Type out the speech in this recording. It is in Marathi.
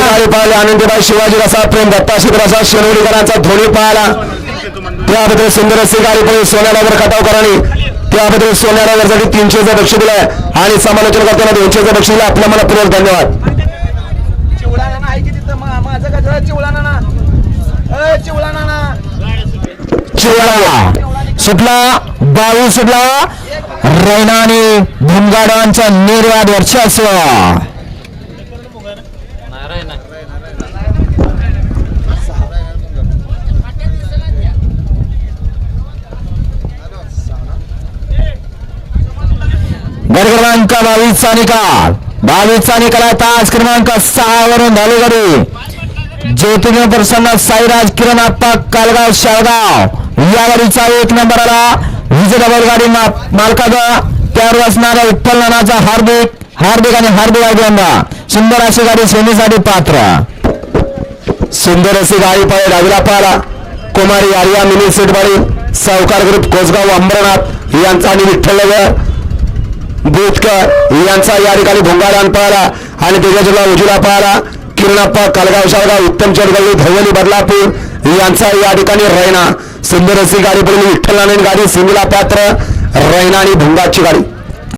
गाडी पाहिली आनंदीबाई शिवाजी रसा प्रेम दत्ता शिवराजा शेनवडीकरांचा धोनी पाहिला. त्याबद्दल सुंदर पाहिली सोन्यालावर खटावकरांनी त्याबद्दल सोन्यालावरसाठी तीनशेचं बक्षीस दिलंय. आणि समालोचन करताना दोनशेचं बक्षीस दिलं आपल्या मनापूर्वक धन्यवाद. चिवळा नाना आहे की तिथं मा- माझं गजरा चिवळा नाना अ, चिवळा नाना चिवळा. सुटला. बावीस सुटला. रैना आणि भुमगाडांचा निर्वाद वर्चस्व. गड क्रमांक बावीसचा निकाल. बावीसचा निकाल आहे. तास क्रमांक सहा वरून धालू गाडी ज्योतिर्लिंग प्रसन्न साईराज किरण आप्पा कालगाव शाळगाव. या गाडीचा एक नंबर आला. विजय डबल गाडी मालकाचा. त्यावर असणारा विठ्ठल नानाचा हार्दिक हार्दिक आणि हार्दिक अभिनंदन. सुंदर अशी गाडी सोनीसाठी पात्र. सुंदर अशी गाडी पाहिजे डावीला पाहिला. कुमारी आर्या मिनी सेटवाडी सावकार ग्रुप कोसगाव अंबरनाथ यांचा आणि विठ्ठल नगर यांचा या ठिकाणी भोंगारान पाहिला आणि त्याच्या उजुला पाहिला किरणाप्पा कालगाव शाळगाव उत्तम चडगल्ली धवली बदलापूर यांचा या ठिकाणी रैना. सुंदर अशी गाडी पडली. विठ्ठल नारायण गाडी सिंगला पात्र रैना आणि भोंगाची गाडी.